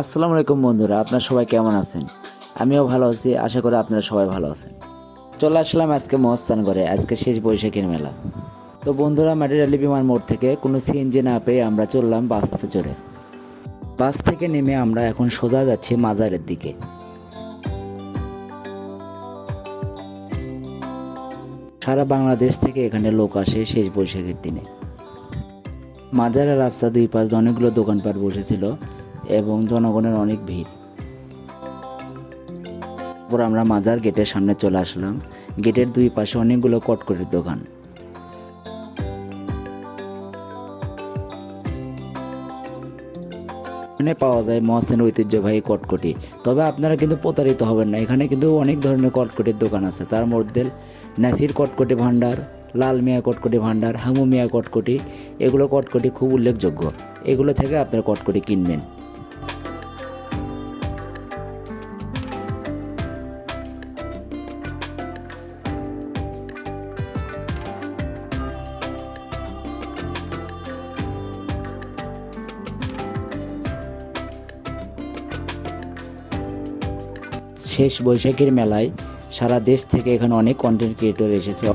আসসালামু আলাইকুম বন্ধুরা, আপনারা সবাই কেমন আছেন? আমিও ভালো আছি, আশা করি আপনারা সবাই ভালো আছেন। চলে আসলাম আজকে মহস্থান করে আজকে শেষ বৈশাখীর মেলা। তো বন্ধুরা মাটিরালি বিমান মোড় থেকে কোনো সিএনজি না পেয়ে আমরা চললাম বাসে চড়ে। বাস থেকে নেমে আমরা এখন সোজা যাচ্ছি মাজারের দিকে। সারা বাংলাদেশ থেকে এখানে লোক আসে শেষ বৈশাখের দিনে। মাজারের রাস্তা দুই পাশ অনেকগুলো দোকানপাট বসেছিল এবং জনগণের অনেক ভিড়। তারপর আমরা মাজার গেটের সামনে চলে আসলাম। গেটের দুই পাশে অনেকগুলো কটকটির দোকান। এখানে পাওয়া যায় মহাসেন ঐতিহ্যবাহী কটকটি। তবে আপনারা কিন্তু প্রতারিত হবেন না। এখানে কিন্তু অনেক ধরনের কটকটির দোকান আছে। তার মধ্যে নাসির কটকটি ভাণ্ডার লাল মিয়া কটকটি ভাণ্ডার হামু মিয়া কটকটি, এগুলো কটকটি খুব উল্লেখযোগ্য। এগুলো থেকে আপনারা কটকটি কিনবেন। শেষ বৈশাখীর মেলায় সারা দেশ থেকে এখানে অনেক কন্টেন্ট ক্রিয়েটর এসেছে।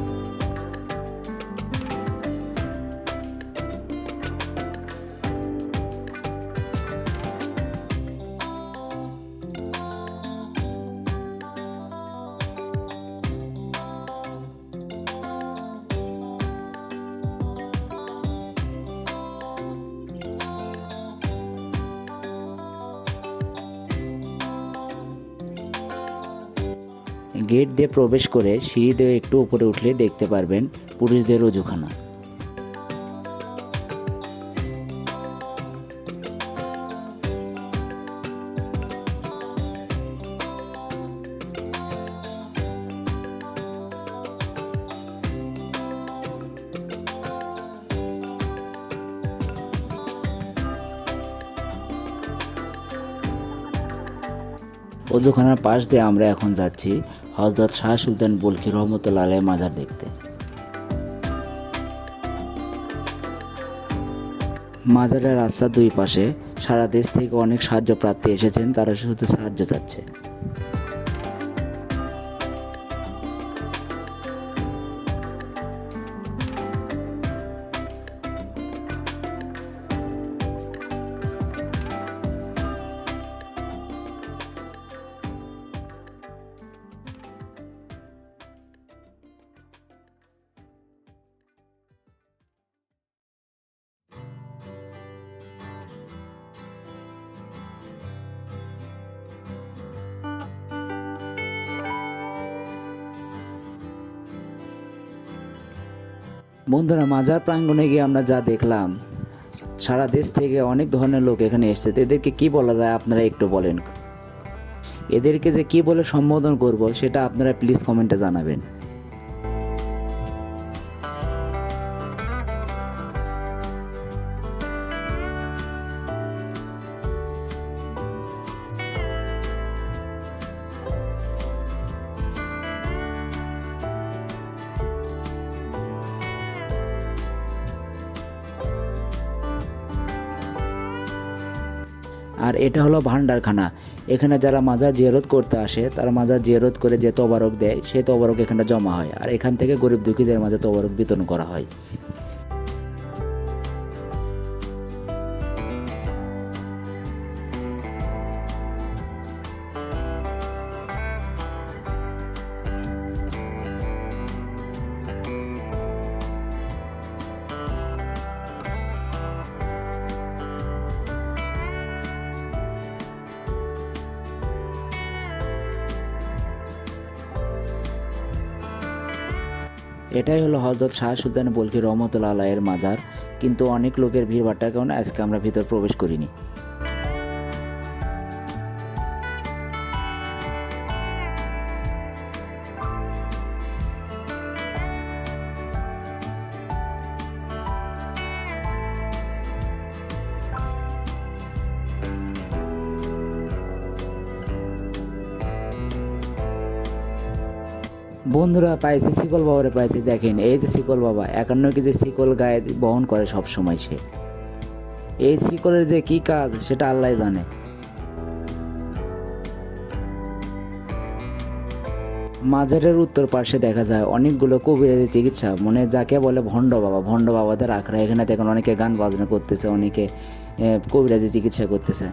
গেট দিয়ে প্রবেশ করে সিঁড়ি দিয়ে একটু উপরে উঠলে দেখতে পারবেন পুরুষদের রজুখানা। অজুখানার পাশ দিয়ে আমরা এখন যাচ্ছি হজরত শাহ সুলতান বলকি রহমতুল্লাহ মাজার দেখতে। মাজারের রাস্তার দুই পাশে সারা দেশ থেকে অনেক সাহায্য প্রার্থী এসেছেন, তারা শুধু সাহায্য চাচ্ছে। বন্ধুরা, মাজার প্রাঙ্গণে গিয়ে আমরা যা দেখলাম, সারা দেশ থেকে অনেক ধরনের লোক এখানে এসছে। এদেরকে কি বলা যায়, আপনারা একটু বলেন। এদেরকে যে কি বলে সম্বোধন করব, সেটা আপনারা প্লিজ কমেন্টে জানাবেন। আর এটা হলো ভান্ডারখানা এখানে যারা মাজার জিয়ারত করতে আসে, তারা মাজার জিয়ারত করে যে তবারক দেয়, সেই তবারক এখানে জমা হয়। আর এখান থেকে গরিব দুঃখীদের মাঝে তবারক বিতরণ করা হয়। এটাই হলো হজরত শাহ সুলতান বলকি রহমতুল্লাহ আলাহের মাজার, কিন্তু অনেক লোকের ভিড় ভাট্টার কারণে আজকে আমরা ভিতর প্রবেশ করিনি। বন্ধুরা পাইছি, শিকল বাবারে পাইছি, দেখেন, এই যে শিকল বাবা, একান্ন কেজি শিকল গায়ে বহন করে সব সময় সে। এই শিকলের যে কি কাজ, সেটা আল্লাহ জানে। মাজারের উত্তর পাশে দেখা যায়, অনেকগুলো কবিরাজি চিকিৎসা মানে যাকে বলে ভণ্ড বাবা। ভণ্ড বাবাদের আখড়া, এখানে দেখেন অনেকে গান বাজনা করতেছে, অনেকে কবিরাজি চিকিৎসা করতেছে।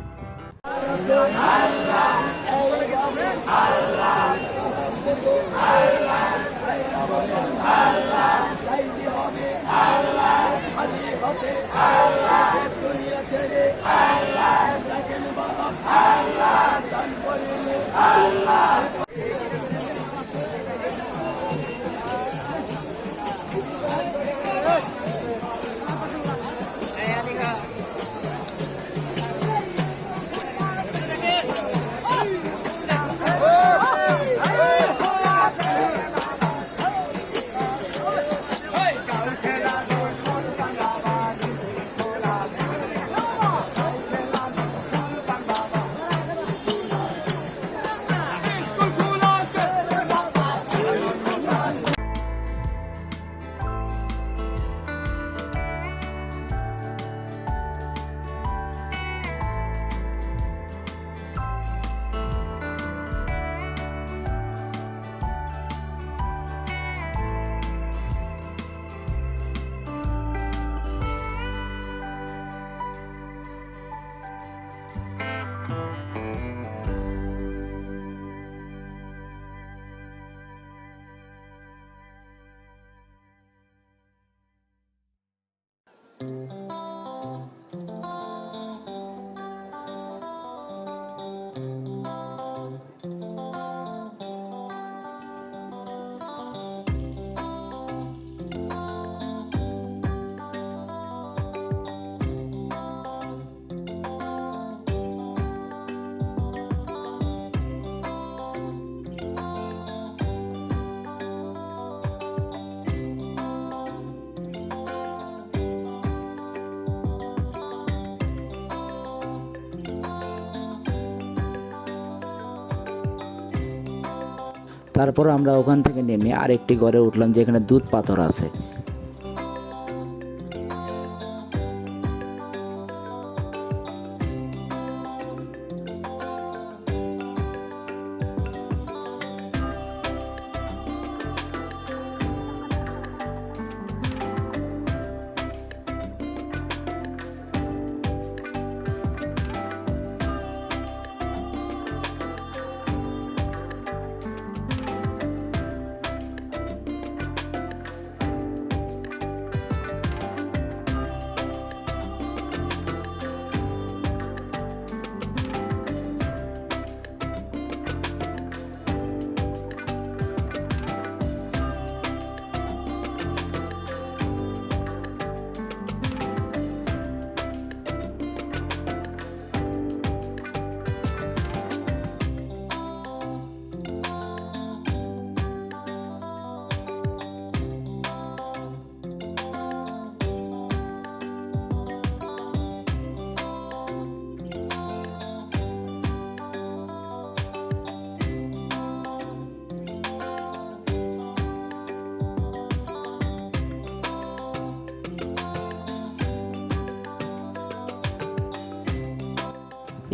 তারপর আমরা ওখান থেকে নেমে আরেকটি ঘরে উঠলাম যেখানে দুধ পাথর আছে।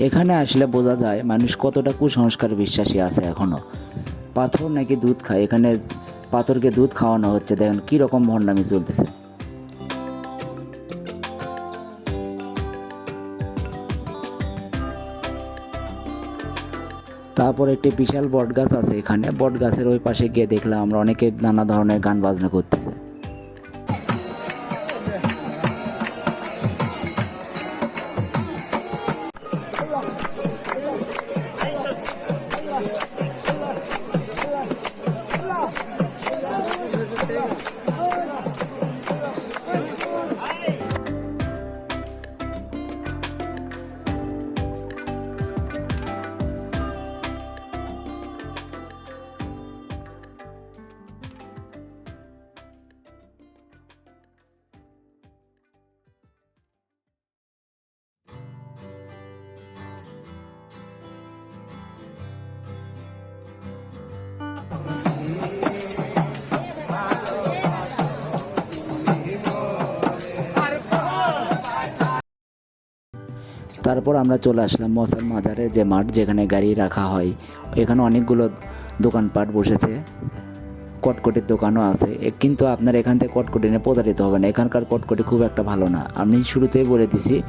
এখানে আসলে বোঝা যায় মানুষ কতটা কুসংস্কার বিশ্বাসী আছে এখনও। পাথর নাকি দুধ খায়? এখানে পাথরকে দুধ খাওয়ানো হচ্ছে। দেখেন কী রকম ভণ্ডামি চলতেছে। তারপর একটি বিশাল বট গাছ আছে এখানে। বট গাছের ওই পাশে গিয়ে দেখলাম আমরা অনেকে নানা ধরনের গান বাজনা করতেছে। তারপর আমরা চলে আসলাম মশাল মাজারের যে মাঠ যেখানে গাড়ি রাখা হয়। এখানে অনেকগুলো দোকানপাট বসেছে। কটকটির দোকানও আছে। কিন্তু আপনার এখান থেকে কটকটি নিয়ে প্রতারিত হবে না। এখানকার কটকটি খুব একটা ভালো না। আমি শুরুতেই বলে দিছি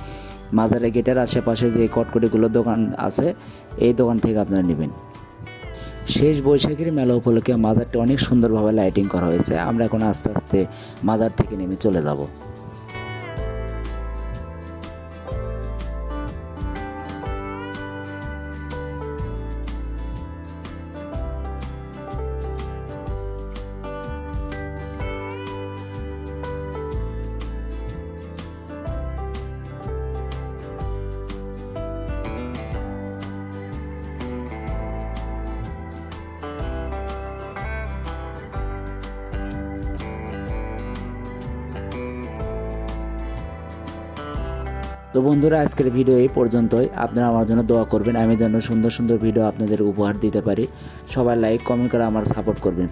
মাজারের গেটের আশেপাশে যে কটকটিগুলো দোকান আছে, এই দোকান থেকে আপনারা নেবেন। শেষ বৈশাখের মেলা উপলক্ষে মাজারটি অনেক সুন্দরভাবে লাইটিং করা হয়েছে। আমরা এখন আস্তে আস্তে মাজার থেকে নেমে চলে যাব। তো বন্ধুরা, আজকের ভিডিও এই পর্যন্তই। আপনারা আমার জন্য দোয়া করবেন, আমি যেন সুন্দর সুন্দর ভিডিও আপনাদের উপহার দিতে পারি। সবাই লাইক কমেন্ট করে আমার সাপোর্ট করবেন।